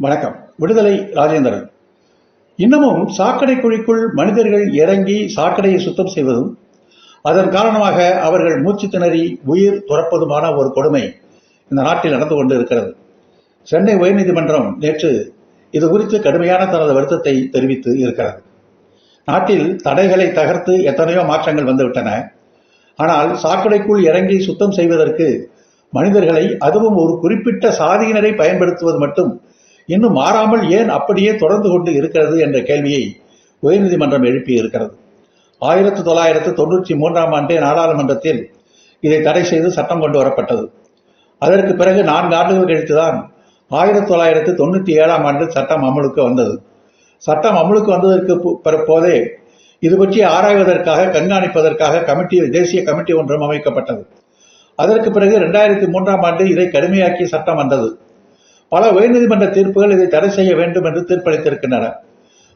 வணக்கம். விடுதலை ராஜேந்திரன். இன்னமும் சாக்கடை குழிக்குள் மனிதர்கள் இறங்கி சாக்கடையை சுத்தம் செய்வதும் அதன் காரணமாக அவர்கள் மூச்சு திணறி உயிர் துறப்பதுமான ஒரு கொடுமை இந்த நாட்டில் நடந்து கொண்டு இருக்கிறது சென்னை உயர்நீதிமன்றம் நேற்று இது குறித்து கடுமையான தனது வருத்தத்தை தெரிவித்து இருக்கிறது. நாட்டில் தடைகளை தகர்த்து எத்தனையோ மாற்றங்கள் வந்துவிட்டன. ஆனால் சாக்கடைக்குள் இறங்கி சுத்தம் செய்வதற்கு மனிதர்களை அதுவும் ஒரு குறிப்பிட்ட சாதியினரை பயன்படுத்துவது மட்டும் இன்னும் மாறாமல் ஏன் அப்படியே தொடர்ந்து கொண்டு இருக்கிறது என்ற கேள்வியை உயர்நீதிமன்றம் எழுப்பி இருக்கிறது ஆயிரத்தி தொள்ளாயிரத்து தொண்ணூற்றி மூன்றாம் ஆண்டே நாடாளுமன்றத்தில் இதை தடை செய்து சட்டம் கொண்டு வரப்பட்டது. அதற்கு பிறகு நான்கு ஆண்டுகள் கழித்துதான் ஆயிரத்தி தொள்ளாயிரத்து தொண்ணூற்றி ஏழாம் ஆண்டு சட்டம் அமலுக்கு வந்தது. சட்டம் அமலுக்கு வந்ததற்கு பிறப்போதே பிற- போதே இது பற்றி ஆராய்வதற்காக கண்காணிப்பதற்காக கமிட்டி தேசிய கமிட்டி ஒன்றும் அமைக்கப்பட்டது. அதற்கு பிறகு இரண்டாயிரத்தி மூன்றாம் ஆண்டு இதை கடுமையாக்கி சட்டம் வந்தது. பல உயர்நீதிமன்ற தீர்ப்புகள் இதை தடை செய்ய வேண்டும் என்று தீர்ப்பளித்திருக்கின்றன.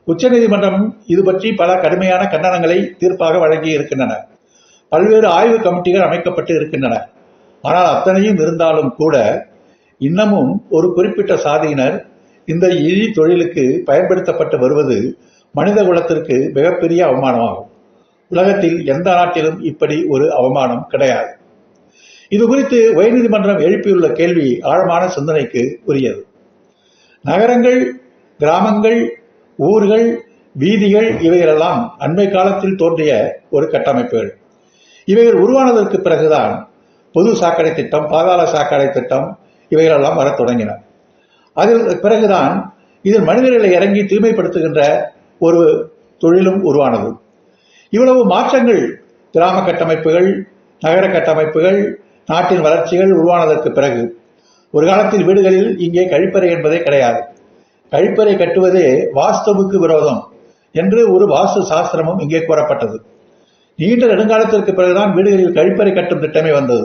உச்சநீதிமன்றம் இது பற்றி பல கடுமையான கண்டனங்களை தீர்ப்பாக வழங்கி இருக்கின்றன. பல்வேறு ஆய்வு கமிட்டிகள் அமைக்கப்பட்டு இருக்கின்றன. ஆனால் அத்தனையும் இருந்தாலும் கூட இன்னமும் ஒரு குறிப்பிட்ட சாதியினர் இந்த இழி தொழிலுக்கு பயன்படுத்தப்பட்டு வருவது மனித குலத்திற்கு மிகப்பெரிய அவமானமாகும். உலகத்தில் எந்த நாட்டிலும் இப்படி ஒரு அவமானம் கிடையாது. இது குறித்து உயர்நீதிமன்றம் எழுப்பியுள்ள கேள்வி ஆழமான சிந்தனைக்கு உரியது. நகரங்கள் கிராமங்கள் ஊர்கள் வீதிகள் இவைகளெல்லாம் அண்மை காலத்தில் தோன்றிய ஒரு கட்டமைப்புகள். இவைகள் உருவானதற்கு பிறகுதான் பொது சாக்கடை திட்டம் பாதாள சாக்கடை திட்டம் இவைகளெல்லாம் வரத் தொடங்கின. அதில் பிறகுதான் இதில் மனிதர்களை இறங்கி தூய்மைப்படுத்துகின்ற ஒரு தொழிலும் உருவானது. இவ்வளவு மாற்றங்கள் கிராம கட்டமைப்புகள் நகர கட்டமைப்புகள் நாட்டின் வளர்ச்சிகள் உருவானதற்கு பிறகு ஒரு காலத்தில் வீடுகளில் இங்கே கழிப்பறை என்பதே கிடையாது. கழிப்பறை கட்டுவதே வாஸ்துவுக்கு விரோதம் என்று ஒரு வாஸ்து சாஸ்திரமும் இங்கே கூறப்பட்டது. நீண்ட நெடுங்காலத்திற்கு பிறகுதான் வீடுகளில் கழிப்பறை கட்டும் திட்டமே வந்தது.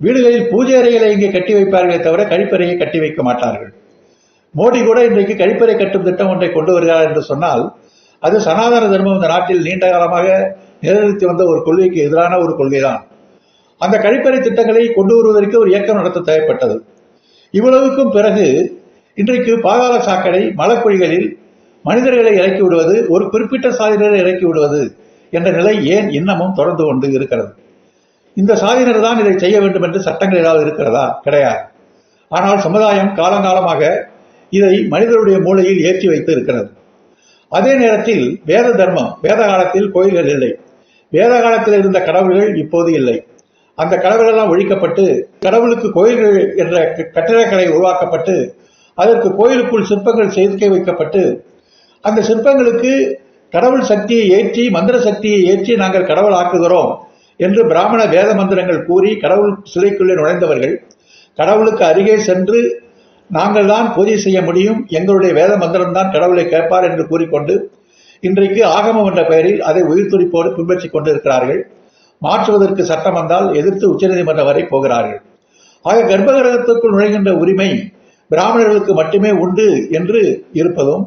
வீடுகளில் பூஜை அறைகளை இங்கே கட்டி வைப்பார்களே தவிர கழிப்பறையை கட்டி வைக்க மாட்டார்கள். மோடி கூட இன்றைக்கு கழிப்பறை கட்டும் திட்டம் ஒன்றை கொண்டு வருகிறார் என்று சொன்னால் அது சனாதன தர்மம் இந்த நாட்டில் நீண்ட காலமாக நிலைநிறுத்தி வந்த ஒரு கொள்கைக்கு எதிரான ஒரு கொள்கைதான். அந்த கழிப்பறை திட்டங்களை கொண்டு வருவதற்கு ஒரு இயக்கம் நடத்த தேவைப்பட்டது இவ்வளவுக்கும் பிறகு இன்றைக்கு பாதாள சாக்கடை மலக்குழிகளில் மனிதர்களை இறக்கி விடுவது ஒரு குறிப்பிட்ட சாதியினரை இறக்கி விடுவது என்ற நிலை ஏன் இன்னமும் தொடர்ந்து கொண்டு இருக்கிறது? இந்த சாதியினர் தான் இதை செய்ய வேண்டும் என்று சட்டங்கள் ஏதாவது இருக்கிறதா? கிடையாது. ஆனால் சமுதாயம் காலங்காலமாக இதை மனிதருடைய மூளையில் ஏற்றி வைத்து இருக்கிறது. அதே நேரத்தில் வேத தர்மம் வேத காலத்தில் கோயில்கள் இல்லை. வேத காலத்தில் இருந்த கடவுள்கள் இப்போது இல்லை. அந்த கடவுளெல்லாம் ஒழிக்கப்பட்டு கடவுளுக்கு கோயில்கள் என்ற கட்டிடக்கலை உருவாக்கப்பட்டு அதற்கு கோயிலுக்குள் சிற்பங்கள் செய்து வைக்கப்பட்டு அந்த சிற்பங்களுக்கு கடவுள் சக்தியை ஏற்றி மந்திர சக்தியை ஏற்றி நாங்கள் கடவுள் ஆக்குகிறோம் என்று பிராமண வேத மந்திரங்கள் கூறி கடவுள் சிலைக்குள்ளே நுழைந்தவர்கள் கடவுளுக்கு அருகே சென்று நாங்கள் தான் பூஜை செய்ய முடியும் எங்களுடைய வேத மந்திரம் தான் கடவுளை கேட்பார் என்று கூறிக்கொண்டு இன்றைக்கு ஆகமம் என்ற பெயரில் அதை உயிர் துடிப்போடு கொண்டு கொண்டிருக்கிறார்கள். மாற்றுவதற்கு சட்டம் வந்தால் எதிர்த்து உச்சநீதிமன்றம் வரை போகிறார்கள். ஆக கர்ப்பகிரகத்திற்குள் நுழைகின்ற உரிமை பிராமணர்களுக்கு மட்டுமே உண்டு என்று இருப்பதும்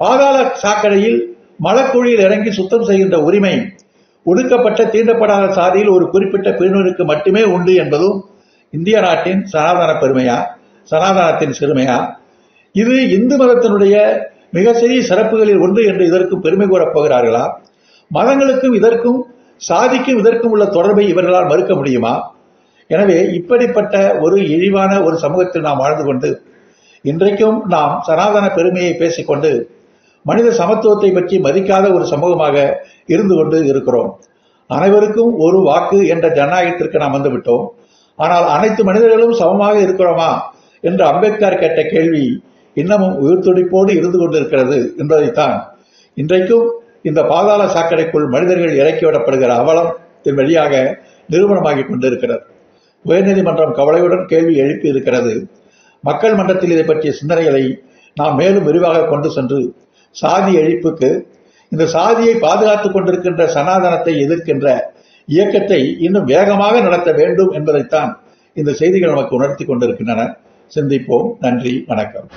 பாதாள சாக்கடையில் மலக்குழியில் இறங்கி சுத்தம் செய்கின்ற உரிமை ஒடுக்கப்பட்ட தீண்டப்படாத சாதியில் ஒரு குறிப்பிட்ட பிரிவினருக்கு மட்டுமே உண்டு என்பதும் இந்திய நாட்டின் சனாதன பெருமையா சனாதனத்தின் சிறுமையா? இது இந்து மதத்தினுடைய மிக சிறிய சிறப்புகளில் ஒன்று என்று இதற்கு பெருமை கூறப் போகிறார்களா? மதங்களுக்கும் இதற்கும் சாதிக்கும் இதற்கும் உள்ள தொடர்பை இவர்களால் மறுக்க முடியுமா? எனவே இப்படிப்பட்ட ஒரு இழிவான ஒரு சமூகத்தில் நாம் வாழ்ந்து கொண்டு இன்றைக்கும் நாம் சனாதன பெருமையை பேசிக்கொண்டு மனித சமத்துவத்தை பற்றி மதிக்காத ஒரு சமூகமாக இருந்து கொண்டு இருக்கிறோம். அனைவருக்கும் ஒரு வாக்கு என்ற ஜனநாயகத்திற்கு நாம் வந்துவிட்டோம் ஆனால் அனைத்து மனிதர்களும் சமமாக இருக்கிறோமா என்று அம்பேத்கர் கேட்ட கேள்வி இன்னமும் உயிர்த்துடிப்போடு இருந்து கொண்டிருக்கிறது என்பதைத்தான் இன்றைக்கும் இந்த பாதாள சாக்கடைக்குள் மனிதர்கள் இறக்கிவிடப்படுகிற அவலத்தின் வழியாக நிறுவனமாகி கொண்டிருக்கிறது. உயர்நீதிமன்றம் கவலையுடன் கேள்வி எழுப்பி இருக்கிறது மக்கள் மன்றத்தில் இதை பற்றிய சிந்தனைகளை நாம் மேலும் விரிவாக கொண்டு சென்று சாதி அழிப்புக்கு இந்த சாதியை பாதுகாத்துக் கொண்டிருக்கின்ற சனாதனத்தை எதிர்க்கின்ற இயக்கத்தை இன்னும் வேகமாக நடத்த வேண்டும் என்பதைத்தான் இந்த செய்திகள் நமக்கு உணர்த்தி கொண்டிருக்கின்றன. சிந்திப்போம். நன்றி. வணக்கம்.